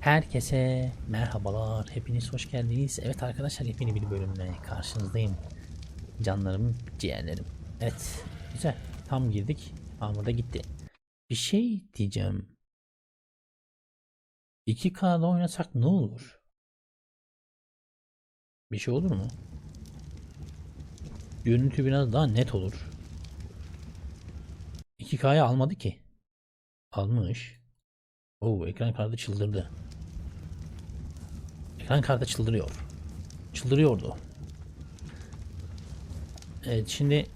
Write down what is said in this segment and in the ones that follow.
Herkese merhabalar. Hepiniz hoş geldiniz. Evet arkadaşlar yepyeni bir bölümle karşınızdayım. Canlarım, ciğerlerim. Evet. Güzel. Tam girdik. Ama da gitti. Bir şey diyeceğim. 2K'da oynasak ne olur? Bir şey olur mu? Görüntü biraz daha net olur. 2K'ya almadı ki. Almış. Oo ekran kartı çıldırdı. Ekran kartı çıldırıyor. Çıldırıyordu. Evet şimdi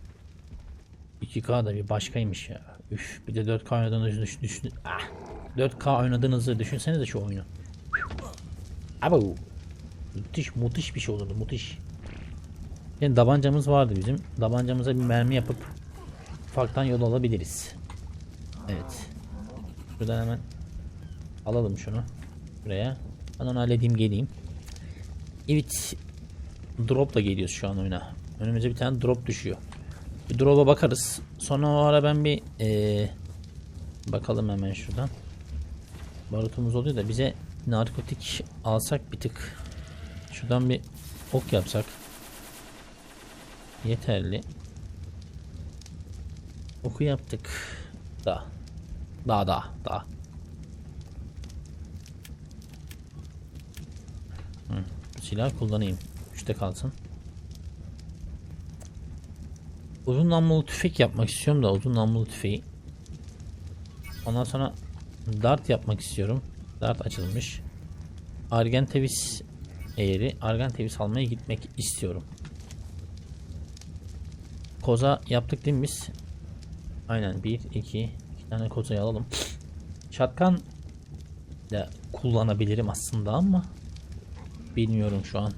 2K da bir başkaymış ya. Üf bir de 4K oynadığınızı düşün, düşün. Ah, 4K oynadığınızı düşünsenize şu oyunu. Abo. Müthiş müthiş bir şey olurdu müthiş. Yani tabancamız vardı bizim. Tabancamıza bir mermi yapıp ufaktan yol alabiliriz. Evet. Buradan hemen alalım şunu. Buraya. Ben onu halledeyim geleyim. Evet. Drop'la geliyoruz şu an oyuna. Önümüze bir tane drop düşüyor. Bir drop'a bakarız. Sonra o ara ben bir ee, bakalım hemen şuradan. Barutumuz oluyor da bize narkotik alsak bir tık. Şuradan bir ok yapsak. Yeterli. Oku yaptık. Da. Daha daha daha. Hı, silah kullanayım. Üçte kalsın. Uzun namlulu tüfek yapmak istiyorum da uzun namlulu tüfeği. Ondan sonra dart yapmak istiyorum. Dart açılmış. Argentevis eğri. Argentevis almaya gitmek istiyorum. Koza yaptık değil mi biz? Aynen 1 2 2 tane kozayı alalım. Şatkan da kullanabilirim aslında ama bilmiyorum şu an.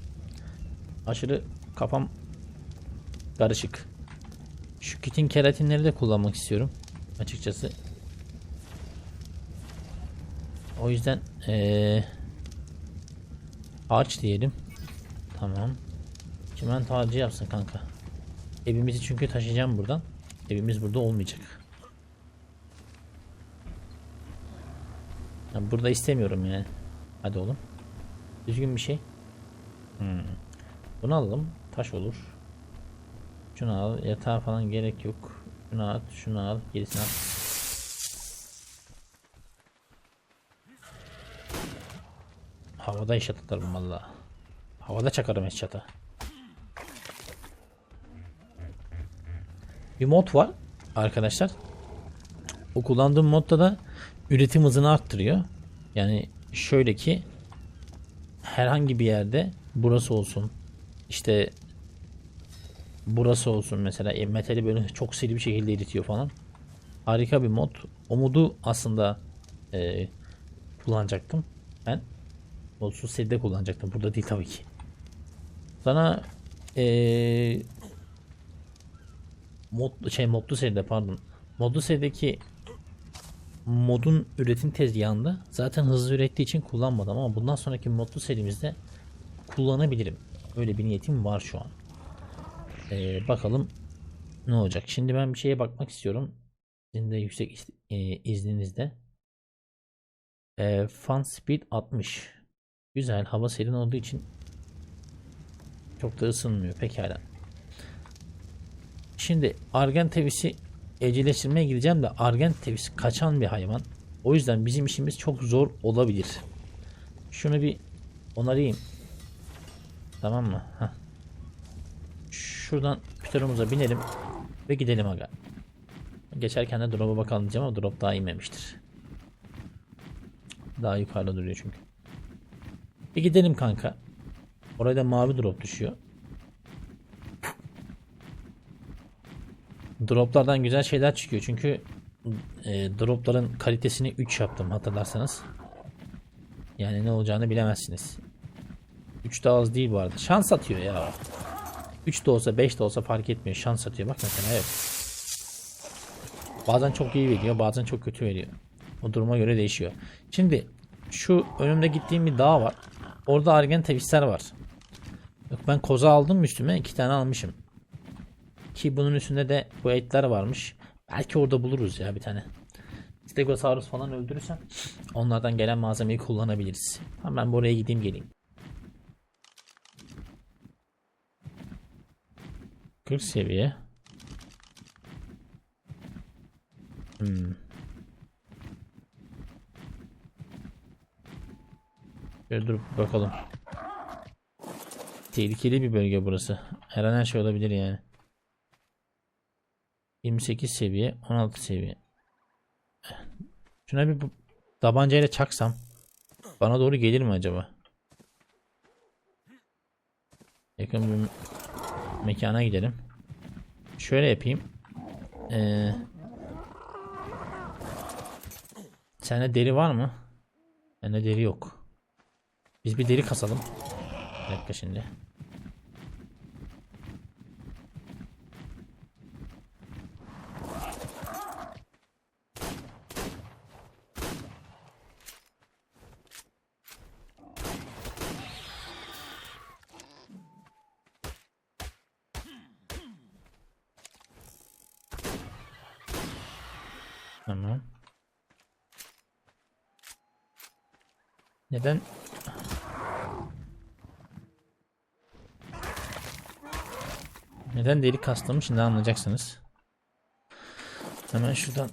Aşırı kafam karışık. Şu kitin keratinleri de kullanmak istiyorum açıkçası. O yüzden ee, ağaç diyelim. Tamam. Çimento ağacı yapsın kanka. Evimizi çünkü taşıyacağım buradan. Evimiz burada olmayacak. Ya burada istemiyorum yani. Hadi oğlum. Düzgün bir şey. Hmm. Bunu alalım. Taş olur. Şunu al. Yatağa falan gerek yok. Şunu at. Şunu al. Gerisini al. Havada iş atarım valla. Havada çakarım eşyata. Bir mod var arkadaşlar. O kullandığım modda da üretim hızını arttırıyor. Yani şöyle ki herhangi bir yerde burası olsun. İşte burası olsun mesela e, metali böyle çok seri bir şekilde eritiyor falan. Harika bir mod. O modu aslında e, kullanacaktım. Ben modsuz seride kullanacaktım. Burada değil tabii ki. Sana e, mod şey modlu seride pardon. Modlu serideki modun üretim tezgahında zaten hızlı ürettiği için kullanmadım ama bundan sonraki modlu serimizde kullanabilirim. Öyle bir niyetim var şu an. Ee, bakalım ne olacak. Şimdi ben bir şeye bakmak istiyorum. Sizin de yüksek e, izninizle. Ee, fan speed 60. Güzel. Hava serin olduğu için çok da ısınmıyor. Pekala. Şimdi argan tevisi evcilleştirmeye gideceğim de argan tevisi kaçan bir hayvan. O yüzden bizim işimiz çok zor olabilir. Şunu bir onarayım. Tamam mı? Heh. Şuradan pütürümüze binelim ve gidelim aga. Geçerken de drop'a bakalım diyeceğim ama drop daha inmemiştir. Daha yukarıda duruyor çünkü. Bir gidelim kanka. Oraya da mavi drop düşüyor. Droplardan güzel şeyler çıkıyor çünkü e, dropların kalitesini 3 yaptım hatırlarsanız. Yani ne olacağını bilemezsiniz. 3 de az değil bu arada. Şans atıyor ya. 3 de olsa 5 de olsa fark etmiyor. Şans atıyor. Bak mesela evet. Bazen çok iyi veriyor bazen çok kötü veriyor. O duruma göre değişiyor. Şimdi şu önümde gittiğim bir dağ var. Orada argen tevisler var. Yok ben koza aldım üstüme. iki tane almışım. Ki bunun üstünde de bu etler varmış. Belki orada buluruz ya bir tane. Stegosaurus falan öldürürsem onlardan gelen malzemeyi kullanabiliriz. Hemen buraya gideyim geleyim. 40 seviye. Hmm. Şöyle durup bakalım. Tehlikeli bir bölge burası. Her an her şey olabilir yani. 28 seviye, 16 seviye. Şuna bir tabancayla çaksam bana doğru gelir mi acaba? Yakın bir me- mekana gidelim. Şöyle yapayım. Ee, sende deri var mı? Bende deri yok. Biz bir deri kasalım. Bir dakika şimdi. Tamam. Neden? Deri kastım şimdi anlayacaksınız. Hemen şuradan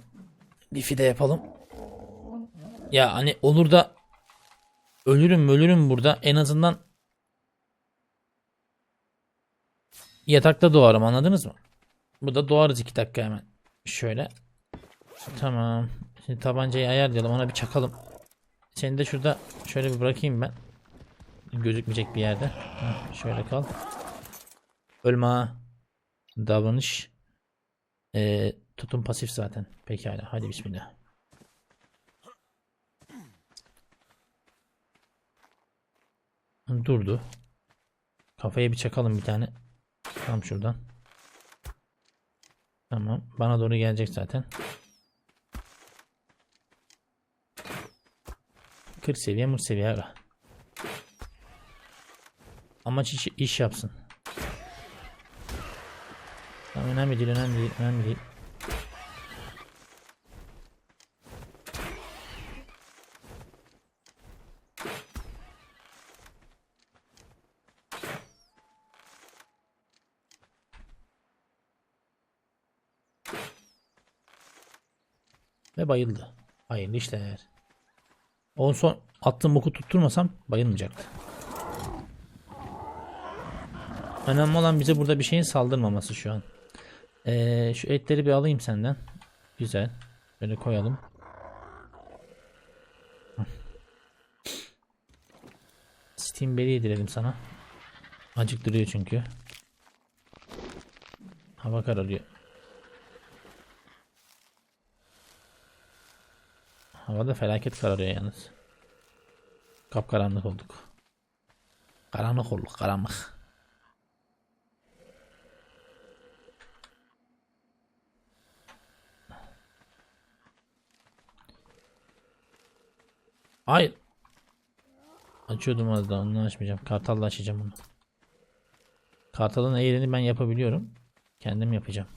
bir fide yapalım. Ya hani olur da ölürüm ölürüm burada en azından yatakta doğarım anladınız mı? Burada doğarız iki dakika hemen. Şöyle. Tamam. Şimdi tabancayı ayarlayalım ona bir çakalım. Seni de şurada şöyle bir bırakayım ben. Gözükmeyecek bir yerde. Heh, şöyle kal. Ölme ha. Davranış. Ee, tutum pasif zaten. Pekala. Hadi bismillah. Durdu. Kafaya bir çakalım bir tane. Tam şuradan. Tamam. Bana doğru gelecek zaten. 40 seviye mır seviye aga. Amaç iş, iş yapsın. Önemli değil önemli değil önemli değil. Ve bayıldı. Hayırlı işler. On son attığım oku tutturmasam bayılmayacaktı. Önemli olan bize burada bir şeyin saldırmaması şu an. Ee, şu etleri bir alayım senden. Güzel. Böyle koyalım. Steam Berry yedirelim sana. Acıktırıyor çünkü. Hava kararıyor. Havada felaket kararıyor yalnız. Kapkaranlık olduk. Karanlık olduk karanlık. Hayır. Açıyordum az daha onu açmayacağım. Kartalla açacağım onu. Kartalın eğrini ben yapabiliyorum. Kendim yapacağım.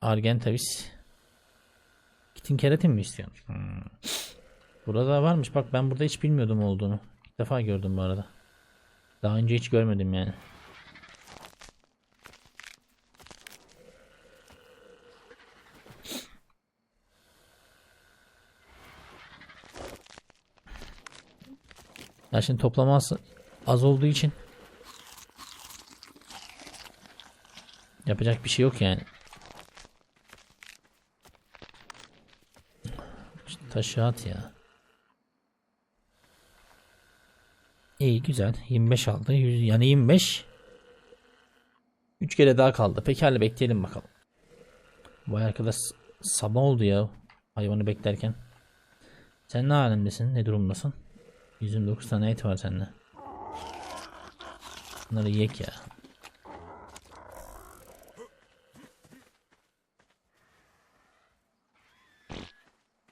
Argentavis. Kitin keratin mi istiyorsun? Hmm. Burada varmış. Bak ben burada hiç bilmiyordum olduğunu. İlk defa gördüm bu arada. Daha önce hiç görmedim yani. Ya şimdi toplaması az olduğu için yapacak bir şey yok yani. Taşı at ya. İyi güzel. 25 aldı. 100, yani 25. 3 kere daha kaldı. Pekala bekleyelim bakalım. Vay arkadaş sabah oldu ya hayvanı beklerken. Sen ne halindesin? Ne durumdasın? 129 tane et var sende. Bunları yek ya.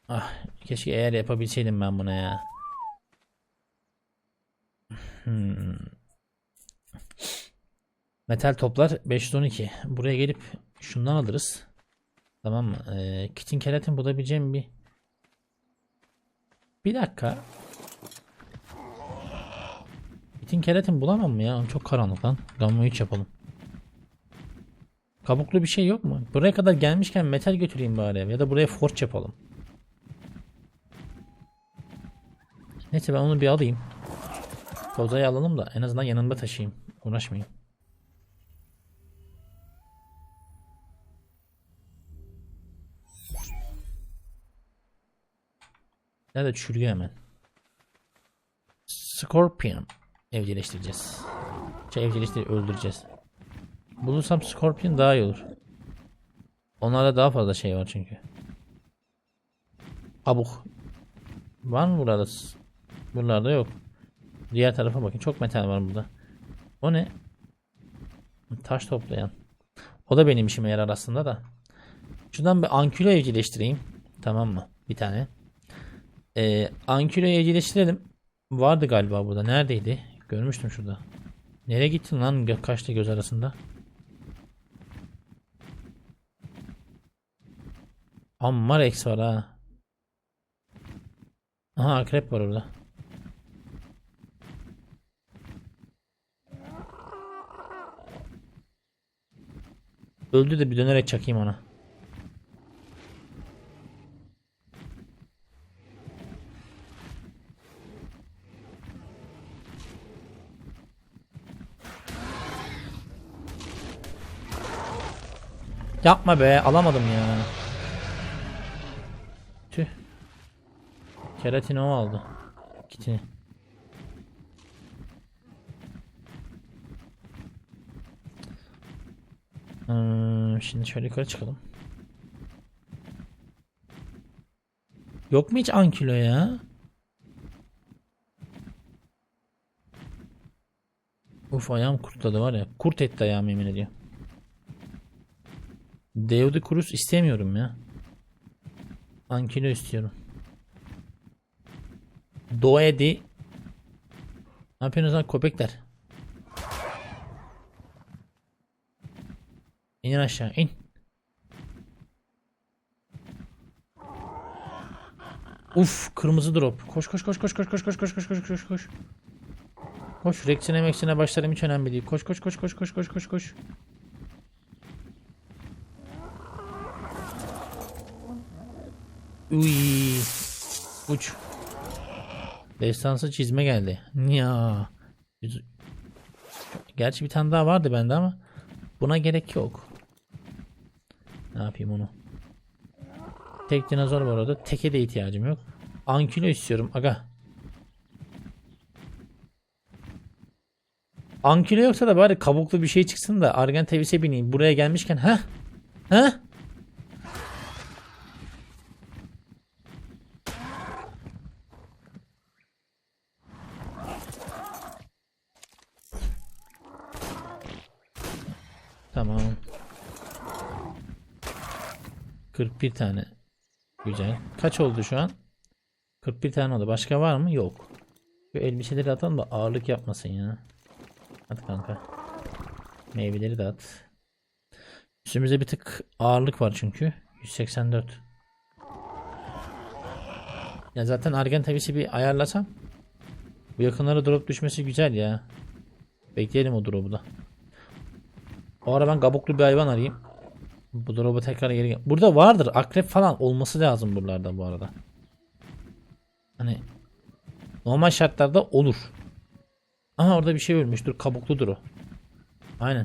Ah keşke eğer yapabilseydim ben buna ya. Hmm. Metal toplar 512. Buraya gelip Şundan alırız. Tamam mı? Ee, kitin keratin bulabileceğim bir bir dakika. Kitin keratin bulamam mı ya? Çok karanlık lan. Gamma 3 yapalım. Kabuklu bir şey yok mu? Buraya kadar gelmişken metal götüreyim bari ya da buraya forge yapalım. Neyse ben onu bir alayım. Kozayı alalım da en azından yanımda taşıyayım. Uğraşmayayım. Nerede çürüyor hemen. Scorpion evcilleştireceğiz. Şey evcilleştirip öldüreceğiz. Bulursam Scorpion daha iyi olur. Onlarda daha fazla şey var çünkü. Abuk. Var mı burada? Buralarda yok. Diğer tarafa bakın. Çok metal var burada. O ne? Taş toplayan. O da benim işime yarar aslında da. Şuradan bir ankülo evcilleştireyim. Tamam mı? Bir tane. Ee, anküloyu evcilleştirelim. Vardı galiba burada. Neredeydi? Görmüştüm şurada. Nereye gittin lan kaçta göz arasında? Amma Rex var ha. Aha akrep var orada. Öldü de bir dönerek çakayım ona. Yapma be alamadım ya. Tüh. Keratin o aldı. Kitini. Hmm, şimdi şöyle yukarı çıkalım. Yok mu hiç ankilo ya? Uf ayağım kurtladı var ya. Kurt etti ayağımı yemin ediyor. Deode Cruz istemiyorum ya. Ankilo istiyorum. Doedi. Ne yapıyorsunuz lan köpekler? İnin aşağı in. Uf kırmızı drop. Koş koş koş koş koş koş koş koş koş koş koş koş. Koş Rex'ine Max'ine başlarım hiç önemli değil. Koş koş koş koş koş koş koş koş. Uy. Uç. Destansı çizme geldi. Ya. Gerçi bir tane daha vardı bende ama buna gerek yok. Ne yapayım onu? Tek dinozor var orada. Teke de ihtiyacım yok. Ankilo istiyorum aga. Ankilo yoksa da bari kabuklu bir şey çıksın da Argen Tevis'e bineyim. Buraya gelmişken ha? Ha? Tamam. 41 tane. Güzel. Kaç oldu şu an? 41 tane oldu. Başka var mı? Yok. Şu elbiseleri atalım da ağırlık yapmasın ya. Hadi kanka. Meyveleri de at. Üstümüzde bir tık ağırlık var çünkü. 184. Ya zaten argen tavisi bir ayarlasam. Bu yakınlara drop düşmesi güzel ya. Bekleyelim o drop'u da. O ara ben kabuklu bir hayvan arayayım. Bu drop'a tekrar geri. Burada vardır. Akrep falan olması lazım buralarda bu arada. Hani normal şartlarda olur. Ama orada bir şey ölmüştür. Kabukludur o. Aynen.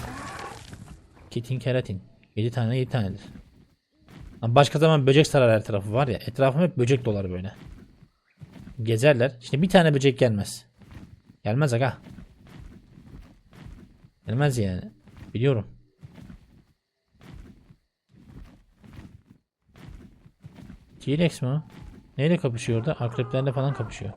Kitin keratin. 7 tane 7 tanedir. Başka zaman böcek sarar her tarafı var ya. Etrafım hep böcek dolar böyle. Gezerler. Şimdi bir tane böcek gelmez. Gelmez aga. Gelmez yani. Biliyorum. T-Rex mi o? Neyle kapışıyor orada? Akreplerle falan kapışıyor.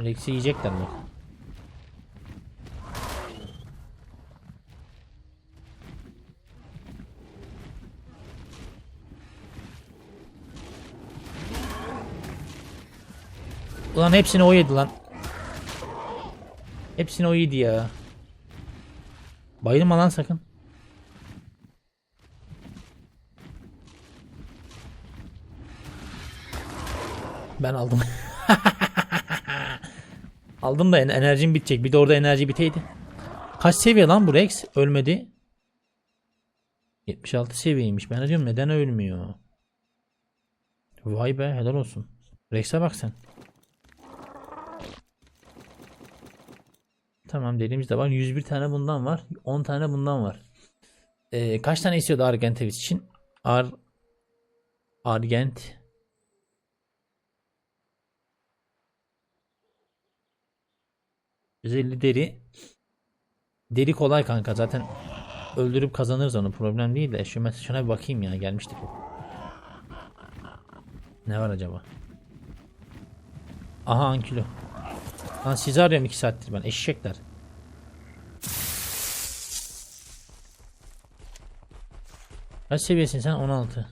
Rex'i yiyecekler mi? Ulan hepsini o yedi lan. Hepsini o yedi ya. Bayılma lan sakın. Ben aldım. aldım da en- enerjim bitecek. Bir de orada enerji biteydi. Kaç seviye lan bu Rex? Ölmedi. 76 seviyeymiş. Ben diyorum neden ölmüyor? Vay be helal olsun. Rex'e bak sen. Tamam dediğimizde var. 101 tane bundan var. 10 tane bundan var. Ee, kaç tane istiyordu Argentevich için? Ar Argent 150 deri. Deri kolay kanka zaten öldürüp kazanırız onu problem değil de şu mesela şuna bir bakayım ya gelmiştik. Ne var acaba? Aha ankilo. Lan sizi arıyorum 2 saattir ben eşekler. Kaç seviyesin sen? 16.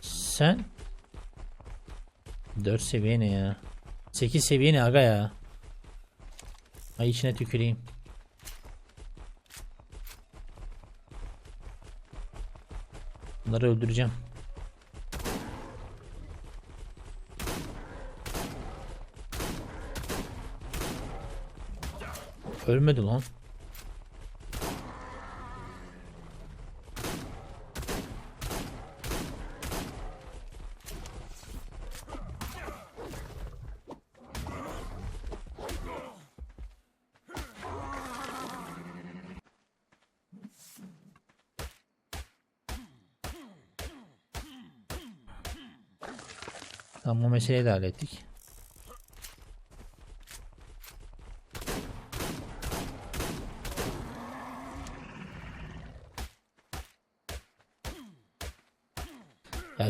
Sen 4 seviye ne ya? 8 seviye ne aga ya? Ay içine tüküreyim. Bunları öldüreceğim. Ölmedi lan. Tamam o meseleyi de hallettik.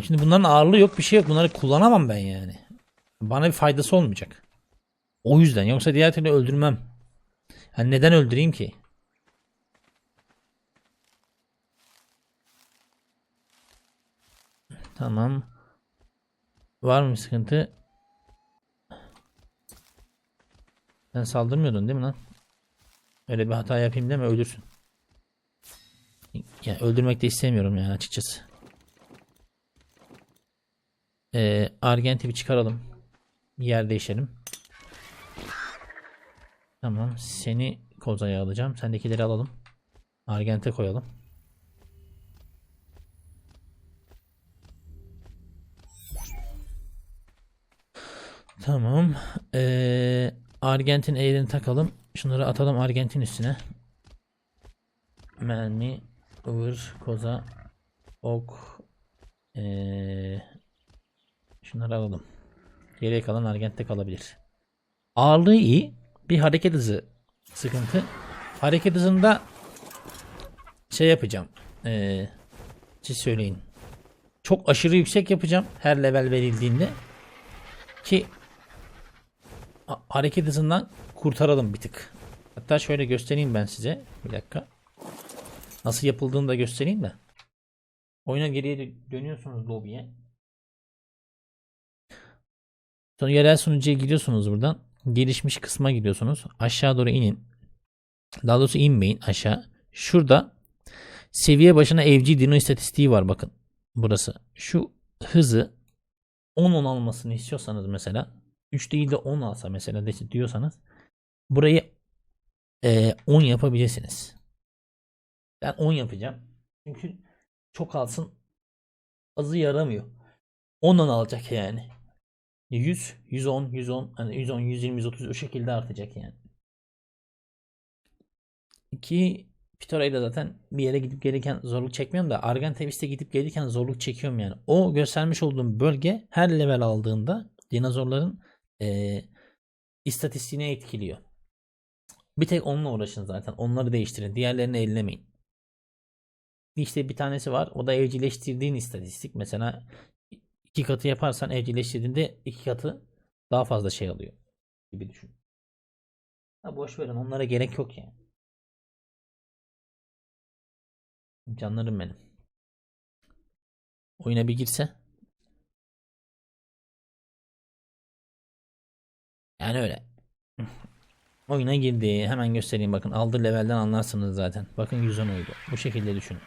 Yani şimdi bunların ağırlığı yok bir şey yok. Bunları kullanamam ben yani. Bana bir faydası olmayacak. O yüzden yoksa diğer türlü öldürmem. Yani neden öldüreyim ki? Tamam. Var mı bir sıkıntı? Sen saldırmıyordun değil mi lan? Öyle bir hata yapayım deme ölürsün. Yani öldürmek de istemiyorum yani açıkçası. Ee, Argent'i bir çıkaralım. Yer değişelim. Tamam. Seni kozaya alacağım. Sendekileri alalım. Argent'e koyalım. Tamam. Ee, Argentin eğrini takalım. Şunları atalım Argentin üstüne. Mermi, ıvır, koza, ok. Ee, şunları alalım. Geriye kalan Argent'te kalabilir. Ağırlığı iyi. Bir hareket hızı sıkıntı. Hareket hızında şey yapacağım. Ee, siz söyleyin. Çok aşırı yüksek yapacağım her level verildiğinde ki hareket hızından kurtaralım bir tık. Hatta şöyle göstereyim ben size. Bir dakika. Nasıl yapıldığını da göstereyim de. Oyuna geriye dö- dönüyorsunuz lobiye. Sonra yerel sunucuya gidiyorsunuz buradan. Gelişmiş kısma gidiyorsunuz. Aşağı doğru inin. Daha doğrusu inmeyin aşağı. Şurada seviye başına evcil dino istatistiği var bakın. Burası. Şu hızı 10 10 almasını istiyorsanız mesela 3 değil de 10 alsa mesela diyorsanız burayı eee, 10 yapabilirsiniz. Ben 10 yapacağım. Çünkü çok alsın azı yaramıyor. 10 10 alacak yani. 100, 110, 110, hani 110, 120, 130 o şekilde artacak yani. İki Pitora'yı da zaten bir yere gidip gelirken zorluk çekmiyorum da Argentevist'e gidip gelirken zorluk çekiyorum yani. O göstermiş olduğum bölge her level aldığında dinozorların eee istatistiğine etkiliyor. Bir tek onunla uğraşın zaten. Onları değiştirin. Diğerlerini ellemeyin. İşte bir tanesi var. O da evcilleştirdiğin istatistik. Mesela iki katı yaparsan evcilleştirdiğinde iki katı daha fazla şey alıyor gibi düşün. Ha boş verin onlara gerek yok yani. Canlarım benim. Oyuna bir girse. Yani öyle. Oyuna girdi. Hemen göstereyim bakın. Aldı levelden anlarsınız zaten. Bakın 110 oydu. Bu şekilde düşünün.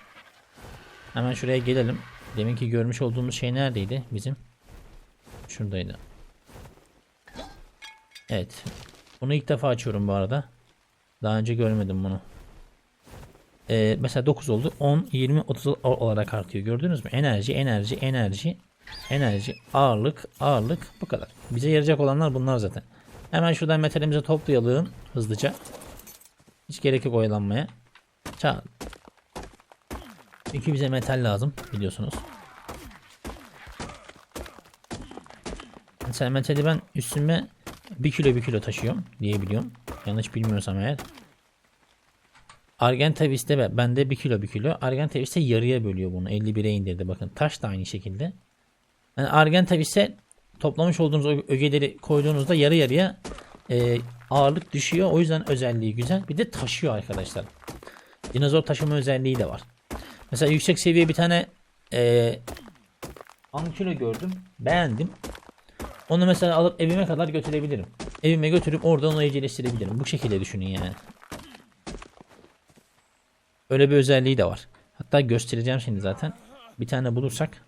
Hemen şuraya gelelim. Deminki görmüş olduğumuz şey neredeydi bizim? Şuradaydı. Evet. Bunu ilk defa açıyorum bu arada. Daha önce görmedim bunu. Ee, mesela 9 oldu. 10, 20, 30 o- olarak artıyor. Gördünüz mü? Enerji, enerji, enerji, enerji, ağırlık, ağırlık. Bu kadar. Bize yarayacak olanlar bunlar zaten. Hemen şuradan metalimizi toplayalım hızlıca. Hiç gerek yok oyalanmaya. Çağ. Çünkü bize metal lazım biliyorsunuz. Mesela metali ben üstüme 1 kilo 1 kilo taşıyorum diye biliyorum. Yanlış bilmiyorsam eğer. Argentavis'te be- bende 1 kilo 1 kilo. Argentavis'te yarıya bölüyor bunu. 51'e indirdi bakın. Taş da aynı şekilde. Yani Argentavis'e toplamış olduğunuz ögeleri koyduğunuzda yarı yarıya e, ağırlık düşüyor. O yüzden özelliği güzel. Bir de taşıyor arkadaşlar. Dinozor taşıma özelliği de var. Mesela yüksek seviye bir tane e, ankilo gördüm. Beğendim. Onu mesela alıp evime kadar götürebilirim. Evime götürüp orada onu evcilleştirebilirim. Bu şekilde düşünün yani. Öyle bir özelliği de var. Hatta göstereceğim şimdi zaten. Bir tane bulursak.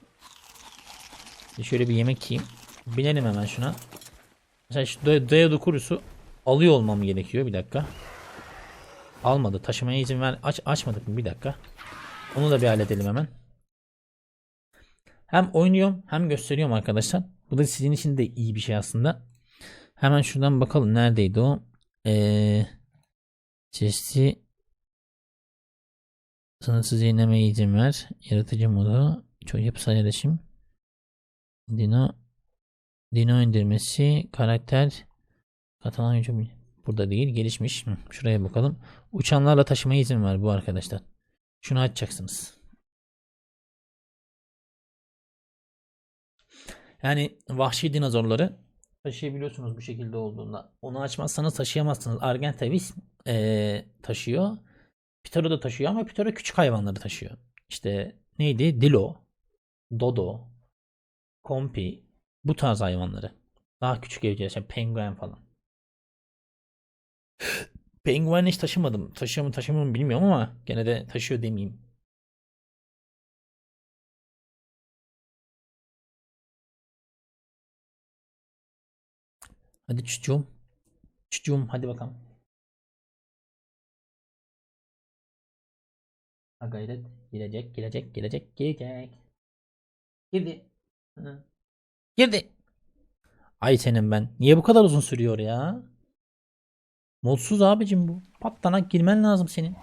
Şöyle bir yemek yiyeyim. Binelim hemen şuna. Mesela şu Day- Dayado kurusu alıyor olmam gerekiyor. Bir dakika. Almadı. Taşımaya izin ver. Aç, açmadık mı? Bir dakika. Onu da bir halledelim hemen. Hem oynuyorum hem gösteriyorum arkadaşlar. Bu da sizin için de iyi bir şey aslında. Hemen şuradan bakalım. Neredeydi o? Ee, çeşitli sınırsız yenilemeye izin ver. Yaratıcı modu. Çok yapısal iletişim. Dino Dino indirmesi. Karakter Katalan gücü burada değil. Gelişmiş. Şuraya bakalım. Uçanlarla taşımaya izin ver bu arkadaşlar. Şunu açacaksınız. Yani vahşi dinozorları taşıyabiliyorsunuz bu şekilde olduğunda. Onu açmazsanız taşıyamazsınız. Argentavis eee, taşıyor. Pitaro da taşıyor ama Pitaro küçük hayvanları taşıyor. İşte neydi? Dilo, Dodo, Kompi bu tarz hayvanları. Daha küçük evcil yaşayan penguen falan. Penguen hiç taşımadım. Taşıyor mu taşımıyor mu bilmiyorum ama gene de taşıyor demeyeyim. Hadi çocuğum. Çocuğum hadi bakalım. Ha gayret. Gelecek, gelecek, gelecek, gelecek. Girdi. Hı. Girdi. Ay senin ben. Niye bu kadar uzun sürüyor ya? Modsuz abicim bu. Patlanak girmen lazım senin.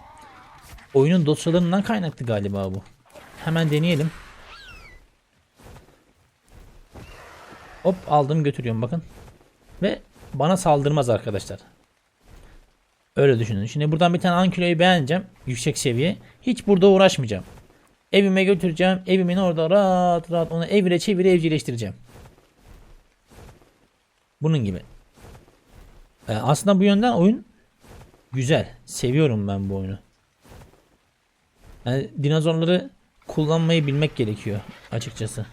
Oyunun dosyalarından kaynaklı galiba bu. Hemen deneyelim. Hop aldım götürüyorum bakın. Ve bana saldırmaz arkadaşlar. Öyle düşünün. Şimdi buradan bir tane ankiloyu beğeneceğim. Yüksek seviye. Hiç burada uğraşmayacağım. Evime götüreceğim. Evimin orada rahat rahat onu evire çevire evcilleştireceğim. Bunun gibi. Ee, aslında bu yönden oyun güzel. Seviyorum ben bu oyunu. Yani dinozorları kullanmayı bilmek gerekiyor açıkçası.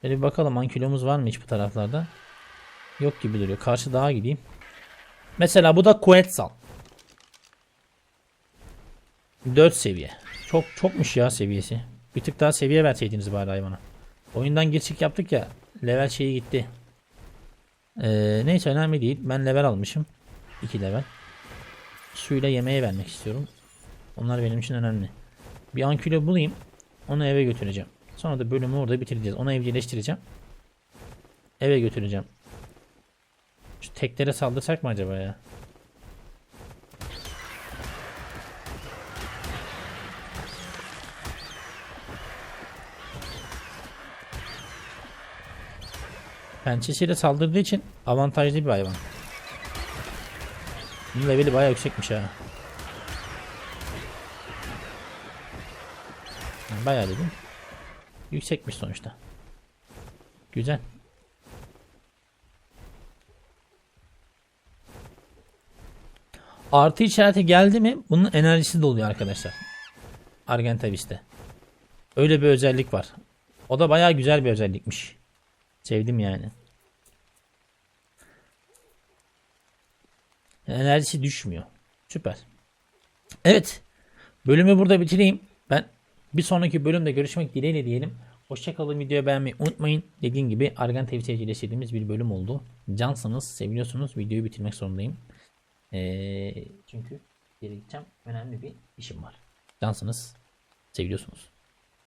Şöyle bir bakalım ankilomuz var mı hiç bu taraflarda? Yok gibi duruyor. Karşı dağa gideyim. Mesela bu da Quetzal. 4 seviye. Çok çokmuş ya seviyesi. Bir tık daha seviye verseydiniz bari hayvana. Oyundan geçik yaptık ya. Level şeyi gitti. Ee, neyse önemli değil. Ben level almışım. 2 level. Suyla yemeğe vermek istiyorum. Onlar benim için önemli. Bir ankilo bulayım. Onu eve götüreceğim. Sonra da bölümü orada bitireceğiz. Onu evcilleştireceğim. Eve götüreceğim. Şu teklere saldırsak mı acaba ya? Pençesiyle saldırdığı için avantajlı bir hayvan. Bunun leveli bayağı yüksekmiş ha. Bayağı dedim. Yüksekmiş sonuçta. Güzel. Artı işareti geldi mi bunun enerjisi doluyor arkadaşlar. Argentavis'te. Öyle bir özellik var. O da bayağı güzel bir özellikmiş. Sevdim yani. Enerjisi düşmüyor. Süper. Evet. Bölümü burada bitireyim. Ben bir sonraki bölümde görüşmek dileğiyle diyelim. Hoşçakalın. Videoyu beğenmeyi unutmayın. Dediğim gibi Argan tavsiyeciyle istediğimiz bir bölüm oldu. Cansınız, seviyorsunuz. Videoyu bitirmek zorundayım. Ee, çünkü geri gideceğim. Önemli bir işim var. Cansınız, seviyorsunuz.